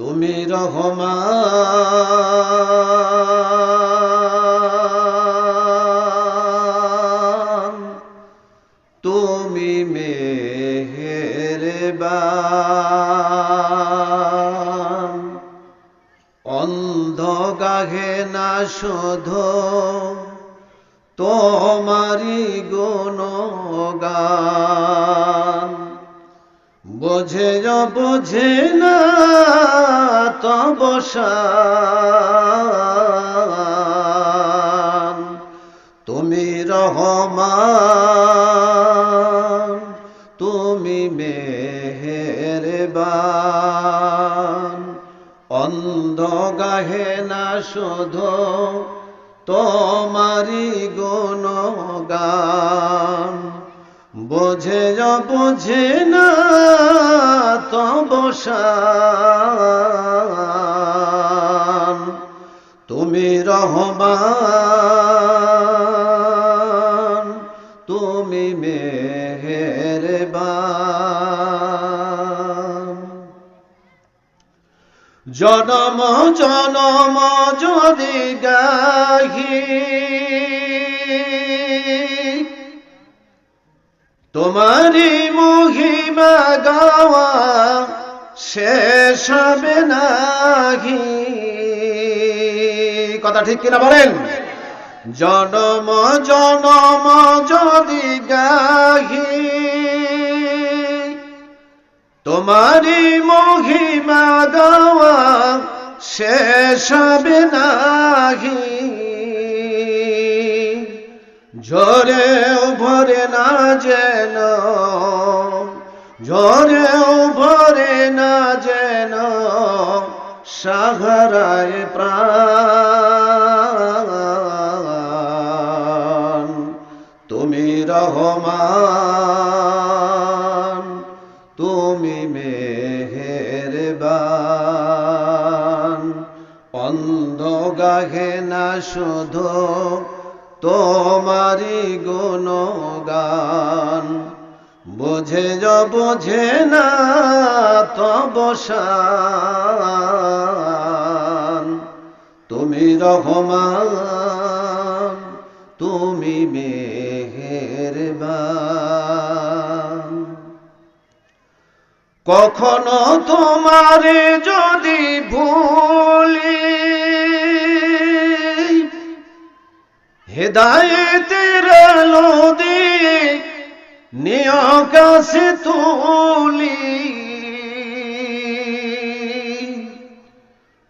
তুমি রহমান তুমি মেহেরবান। অন্ধ গাহে না শোধ তোমারি গুণগান। বোঝে বোঝে না তবসান তুমি রহমান, তুমি মেহেরবান। অন্ধ গাহে না শুধু তোমারি গুণগান। বোঝে বোঝে না, তবসান। রহমান তুমি মেহেরবান। জনম জনম যদি গাহি তোমারি মহিমা গাওয়া শেষ হবে নাহি। কথা ঠিক কিনা বলেন? জনম জনম যদি গাহি তোমারি মহিমা গাওয়া শেষ হবে নাহি। ঝরেও ভরে না যেন, ঝরেও ভরে না যেন সাগরায় প্রাণ রহমান, তুমি মেহেরবান। অন্ধ গাহে না শুধু তোমারি গুণগান। বোঝে যা, বোঝে না তবসান তুমি রহমান, তুমি মেহেরবান কখনো তোমারে যদি ভুলি হেদায়েতের আলো দিয়ে নিয়কাশে তুলি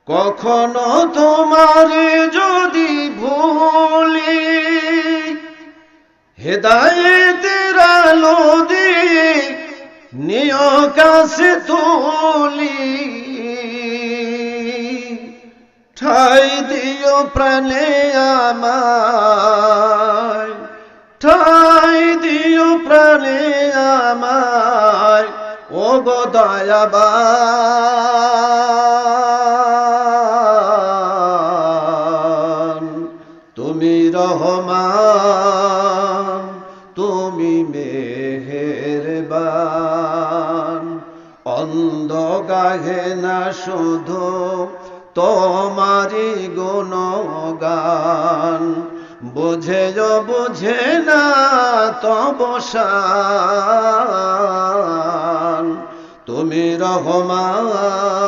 কখনো তোমারে যদি ভুলি হেদায়েতের নিয়কাশে তুলি, ঠাই দিও প্রাণে আমায়, ঠাই দিও প্রাণে আমায় ও গো দয়াবান, তুমি রহমান, তুমি মেহেরবান। অন্ধ গাহে না শুধু তোমারি গুণগান। বুঝে বুঝে না তবসান তুমি রহমান।